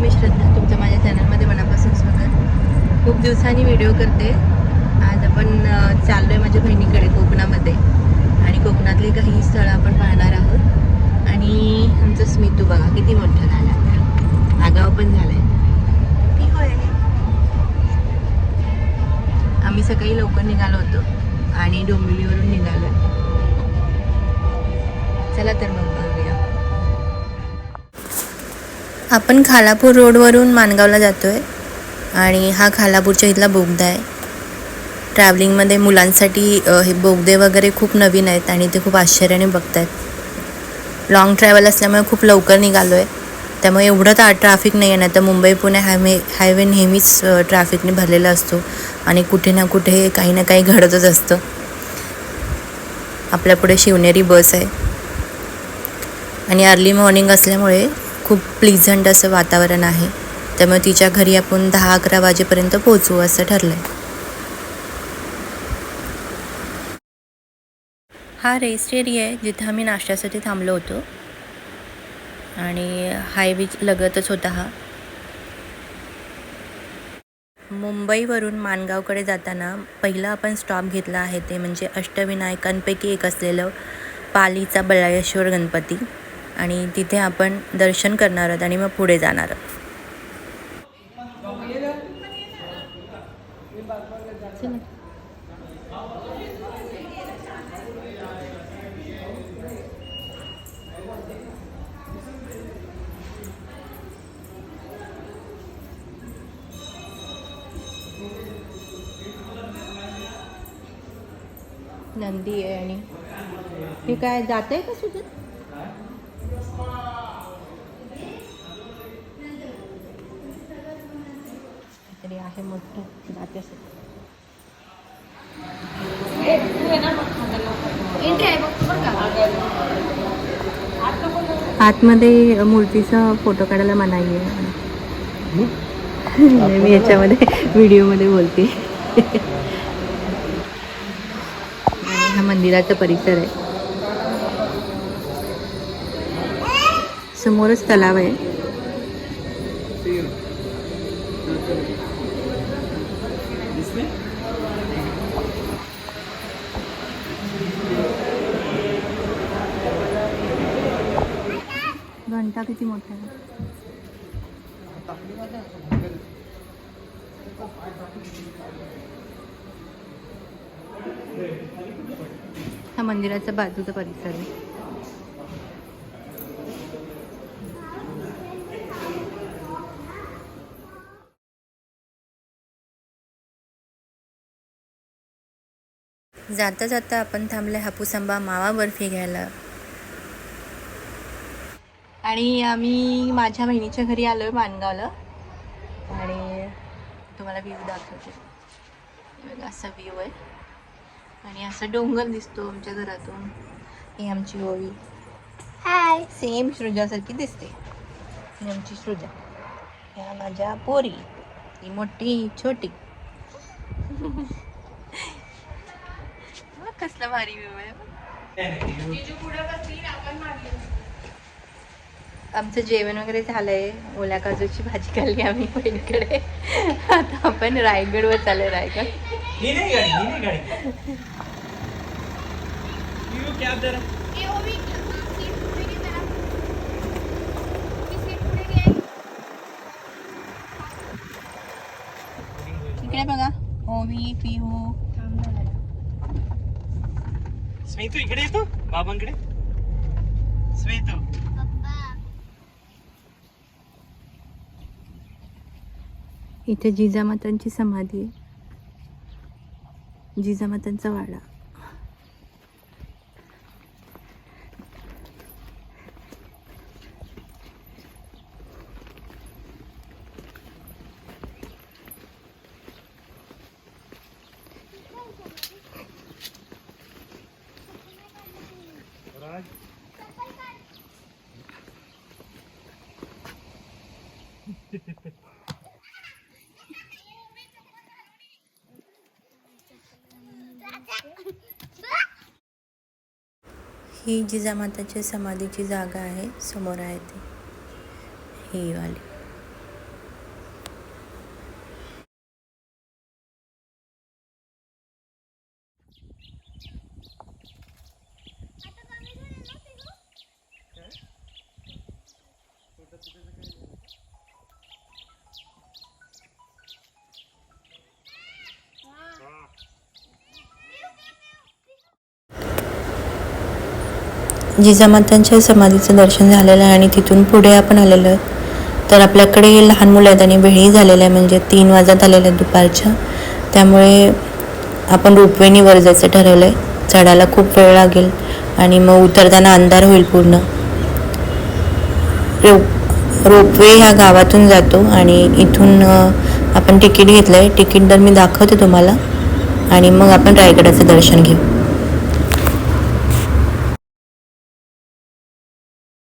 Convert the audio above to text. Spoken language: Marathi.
मी श्रद्धा तुमचं माझ्या चॅनलमध्ये मनापासून स्वागत. खूप दिवसांनी व्हिडिओ करते. आज आपण अ, चाललोय माझ्या बहिणीकडे कोकणामध्ये. आणि कोकणातली काही स्थळं आपण पाहणार आहोत. आणि आमचं स्मितू बघा किती मोठं झालं. आता आगाव पण झालाय. ती होय? आम्ही सकाळी लवकर निघालो होतो. आणि डोंबिवलीवरून निघालो चला तर मग. आपण खालापूर रोडवरून मानगावला जातो आहे आणि हा खालापूरच्या इथला बोगदा आहे. ट्रॅव्हलिंगमध्ये मुलांसाठी हे बोगदे वगैरे खूप नवीन आहेत आणि ते खूप आश्चर्याने बघत आहेत लॉंग ट्रॅव्हल असल्यामुळे खूप लवकर निघालो आहे त्यामुळे एवढं तर ट्रॅफिक नाही आहे ना तर मुंबई पुणे हायवे हायवे नेहमीच ट्रॅफिकने भरलेला असतो आणि कुठे ना कुठे काही ना काही घडतच असतं. आपल्यापुढे शिवनेरी बस आहे. आणि अर्ली मॉर्निंग असल्यामुळे खूप प्लिझंट असं वातावरण आहे. त्यामुळे तिच्या घरी आपण दहा अकरा वाजेपर्यंत पोहोचू असं ठरलं आहे हा रेस्ट एरिया आहे जिथं आम्ही नाश्त्यासाठी थांबलो होतो. आणि हायवे लगतच होता हा. मुंबईवरून माणगावकडे जाताना पहिला आपण स्टॉप घेतला आहे ते म्हणजे अष्टविनायकांपैकी एक असलेलं पालीचा बळाळेश्वर गणपती. आणि तिथे आपण दर्शन करणार आहोत आणि मग पुढे जाणार आहोत. नंदी आहे आणि हे काय जात आहे का सुजन? तरी मोठं जाते आतमध्ये मूर्तीचा फोटो काढायला मनाई आहे. मी याच्यामध्ये व्हिडिओमध्ये बोलते. हा मंदिराचा परिसर आहे. समोरच तलाव आहे. घंटा किती मोठा आहे? हा मंदिराचा बाजूचा परिसर आहे. जाता जाता आपण थांबले हापूस आंबा मावा बर्फी घ्यायला आणि आम्ही माझ्या बहिणीच्या घरी आलो आहे माणगावला. आणि तुम्हाला व्ह्यू दाखवते. हे बघा असा व्ह्यू आहे. आणि असं डोंगर दिसतो आमच्या घरातून. ही आमची ओवी हाय सेम सृजासारखी दिसते. ही आमची सृजा. ह्या माझ्या पोरी. ही मोठी छोटी. कसला भारी व्ह्यू आहे. आमचं जेवण वगैरे झालंय. ओल्या काजूची भाजी खाल्ली आम्ही बहिणीकडे. आता आपण रायगडवर चालू रायगड. इकडे बघा. ओवी पिहू स्मितू इकडे येतो बाबांकडे. स्मितू. इथे जिजामातांची समाधी आहे. जिजामातांचा वाडा. ही जिजामाताच्या समाधीची जागा आहे समोर आहे ती. ही वाली. जिजामातांच्या समाधीचं दर्शन झालेलं आहे आणि तिथून पुढे आपण आलेलो आहे तर आपल्याकडे लहान मुलं आहेत आणि वेळही झालेलं आहे म्हणजे तीन वाजत आलेल्या आहे दुपारच्या. त्यामुळे आपण रोपवेनी वर जायचं ठरवलं आहे चढायला खूप वेळ लागेल आणि मग उतरताना अंधार होईल पूर्ण. रोप रोपवे ह्या गावातून जातो आणि इथून आपण तिकीट घेतलं आहे तिकीट तर मी दाखवते तुम्हाला. आणि मग आपण रायगडाचं दर्शन घेऊ.